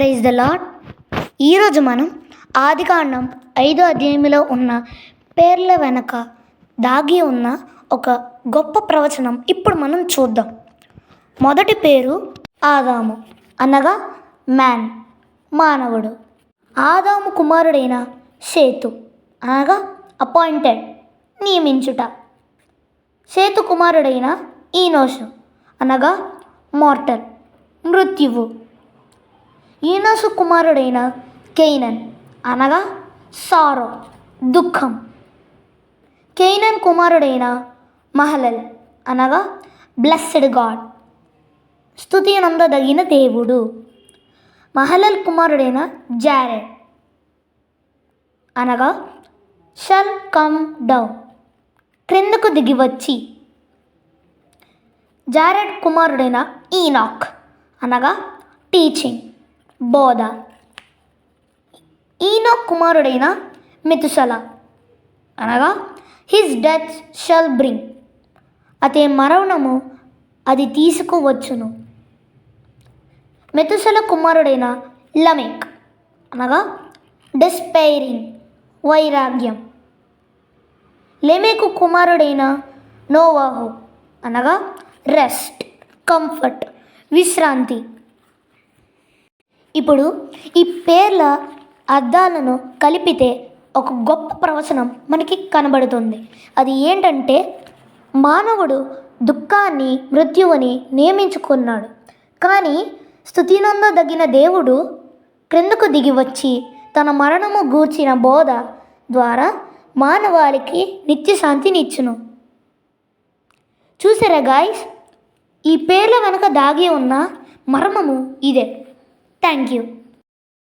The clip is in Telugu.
ప్రైజ్ ద లాడ్ ఈరోజు మనం ఆదికాండం ఐదో అధ్యాయంలో ఉన్న పేర్ల వెనక దాగి ఉన్న ఒక గొప్ప ప్రవచనం ఇప్పుడు మనం చూద్దాం. మొదటి పేరు ఆదాము అనగా మ్యాన్ మానవుడు. ఆదాము కుమారుడైన సేతు అనగా అపాయింటెడ్ నియమించుట. సేతు కుమారుడైన ఈనోషు అనగా మార్టల్ మృత్యువు. ఈనోసు కుమారుడైన కెయినన్. అనగా సారో దుఃఖం. కెయినన్ కుమారుడైన మహలల్. అనగా బ్లెస్సెడ్ గాడ్. స్థుతి నందదగిన దేవుడు. మహలల్ కుమారుడైన జారెడ్. అనగా షల్ కమ్ డౌన్ క్రిందకు దిగి వచ్చి జారెడ్ కుమారుడైన ఈనాక్. అనగా టీచింగ్. బోధ ఈనో కుమారుడైన మితుసల అనగా హిస్ డెత్ షల్ బ్రింగ్ అతే మరణము అది తీసుకువచ్చును మెతుసల కుమారుడైన లమెక్ అనగా డిస్పైరింగ్ వైరాగ్యం లెమెకు కుమారుడైన నోవాహు అనగా రెస్ట్ కంఫర్ట్ విశ్రాంతి ఇప్పుడు ఈ పేర్ల అర్థాలను కలిపితే ఒక గొప్ప ప్రవచనం మనకి కనబడుతుంది. అది ఏంటంటే మానవుడు దుఃఖాన్ని మృత్యువుని నియమించుకున్నాడు. కానీ స్థుతినందదగిన దేవుడు క్రిందకు దిగి వచ్చి తన మరణము గూర్చిన బోధ ద్వారా మానవాళికి నిత్యశాంతినిచ్చును. చూసారా గాయస్ ఈ పేర్ల వెనక దాగి ఉన్న మర్మము ఇదే. താങ്ക്